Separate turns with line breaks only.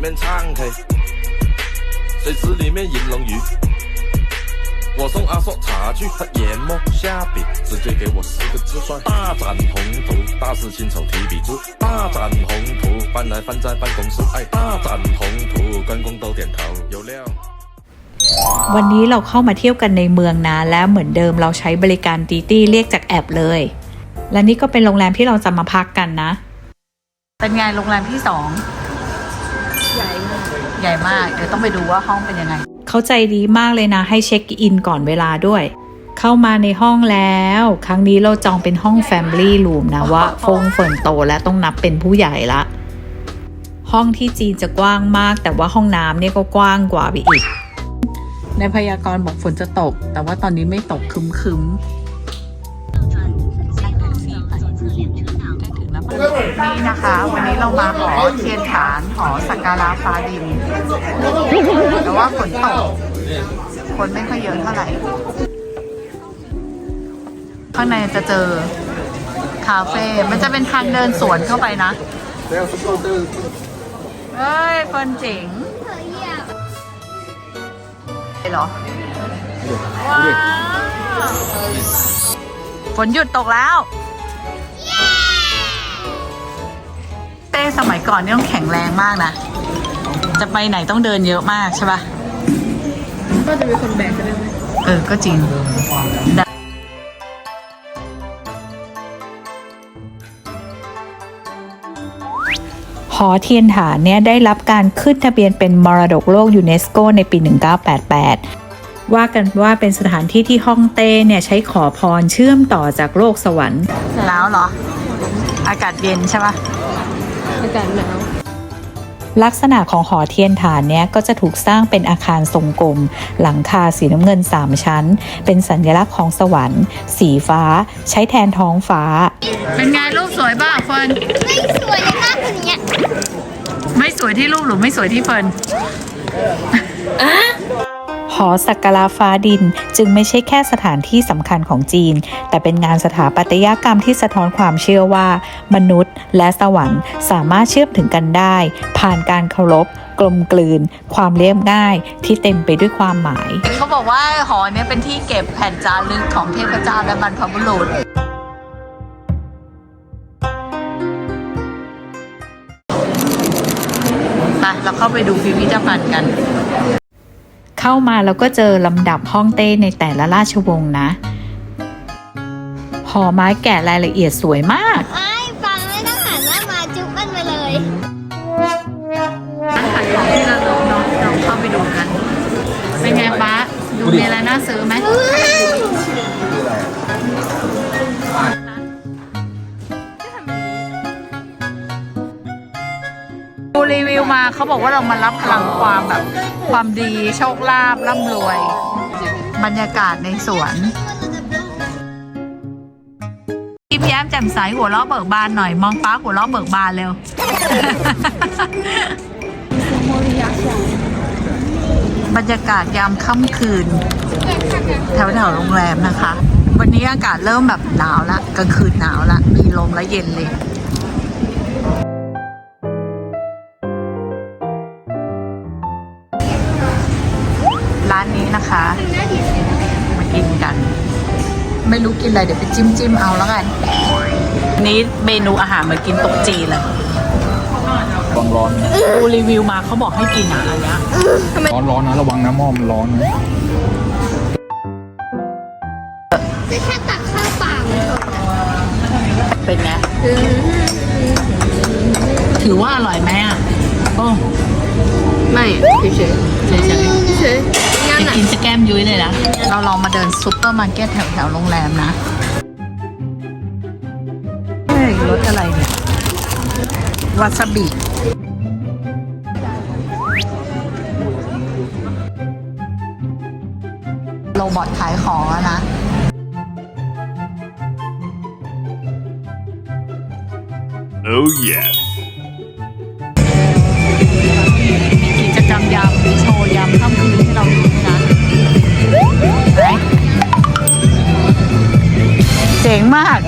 面唱 K，水池里面饮龙鱼。我送阿硕茶去，他研磨下笔，直接给我四个字算大展宏图。大师亲手提笔字，大展宏图，翻来翻在办公室，哎，大展宏图，员工都点头，有料。
วันนี้เราเข้ามาเที่ยวกันในเมืองนะแล้วเหมือนเดิมเราใช้บริการตีตี้เรียกจากแอปเลย และนี่ก็เป็นโรงแรมที่เราจะมาพักกันนะ เป็นไงโรงแรมที่สอง
ใหญ่มาก
ใหญ่มาก เดี๋ยวต้องไปดูว่าห้องเป็นยังไง เขาใจดีมากเลยนะ ให้เช็คอินก่อนเวลาด้วย เข้ามาในห้องแล้ว ครั้งนี้เราจองเป็นห้อง Family Room นะว่าฟงเฟินโตและต้องนับเป็นผู้ใหญ่ละห้องที่จีนจะกว้างมาก แต่ว่าห้องน้ำเนี่ยก็กว้างกว่าไปอีก ในพยากรณ์บอกฝนจะตก แต่ว่าตอนนี้ไม่ตกคึมคึม นี่นะคะ วันนี้เรามาหอเทียนฐานหอสักการะฟ้าดินแต่ว่าฝนตกคนไม่ค่อยเยอะเท่าไหร่ ข้างในจะเจอคาเฟ่ มันจะเป็นทางเดินสวนเข้าไปนะเฮ้ยเฟิร์นเจ๋งเหรอ ว้าว ฝนหยุดตกแล้ว เต้สมัยก่อนนี่ต้องแข็งแรงมากนะ จะไปไหนต้องเดินเยอะมากใช่ปะ
ก็จะมีคนแบกกันได้ไหม
เออ ก็จริงหอเทียนฐานเนี่ยได้รับการขึ้นทะเบียนเป็นมรดกโลกยูเนสโกในปี 1988 ว่ากันว่าเป็นสถานที่ที่ฮ่องเต้เนี่ยใช้ขอพรเชื่อมต่อจากโลกสวรรค์แล้วเหรอ อากาศเย็นใช่ปะ
อากาศหนาว
ลักษณะของหอเทียนฐานเนี้ยก็จะถูกสร้างเป็นอาคารทรงกลม หลังคาสีน้ำเงิน 3 ชั้น เป็นสัญลักษณ์ของสวรรค์ สีฟ้า ใช้แทนท้องฟ้า เป็นไงรูปสวยบ้าเฟิร์น
ไม่สวยเลยมากคนเนี้ย
ไม่สวยที่รูปหรือไม่สวยที่เฟิร์นห อสักการะฟ้าดิน จึงไม่ใช่แค่สถานที่สำคัญของจีน แต่เป็นงานสถาปัตยกรรมที่สะท้อนความเชื่อว่า มนุษย์และสวรรค์สามารถเชื่อมถึงกันได้ ผ่านการเคารพกลมกลืน ความเรียบง่ายที่เต็มไปด้วยความหมาย เขาบอกว่าหอเนี้ยเป็นที่เก็บแผ่นจารึกของเทพเจ้าและบรรพบุรุษไปเราเข้าไปดูพิพิธภัณฑ์กัน เข้ามาแล้วก็เจอลำดับห้องเต้ในแต่ละราชวงศ์นะหอไม้แกะรายละเอียดสวยมาก
ไอ้ฟังไม่ต้องหันหน้ามาจุ๊บกันไปเลย
ร้านขายของที่เราลงเนาะเราเข้าไปดูกัน เป็นไงป้าดูมีอะไรน่าซื้อไหม เขาบอกว่าเรามารับพลังความแบบความดีโชคลาภร่ำรวย บรรยากาศในสวนยิ้มแย้มแจ่มใสหัวเราะเบิกบานหน่อยมองฟ้าหัวเราะเบิกบานเร็วบรรยากาศยามค่ำคืน แถวแถวๆโรงแรมนะคะ วันนี้อากาศเริ่มแบบหนาวละกลางคืนหนาวละมีลมและเย็นเลยานนี้นะคะ มากินกัน ไม่รู้กินอะไรเดี๋ยวไปจิ้มจิ้มๆเอาแล้วกันอันนี้เมนูอาหารเหมือนกินโต๊ะจีนเลย
ร้อนร้อนๆนะ
ดูรีวิวมาเขาบอกให้กินอะอันเนี้ย
ร้อนร้อนๆนะระวังนะหม้อมันร้อนนะ
จะแค่ตักข้าวเปล่า
เป็นไงถือว่าอร่อยไหมอะโอ้
ไม่เฉยเฉย
เฉย
เฉย
ๆ
งั้น
จะ
อะ
กินสแกมยุ้ยเลยนะเราลองมาเดินซุปเปอร์มาร์เก็ตแถวแถวๆโรงแรมนะเฮ้ยรสอะไรเนี่ยวาซาบิโรบอทขายของอะนะ
Oh yes.
มี๋งมาก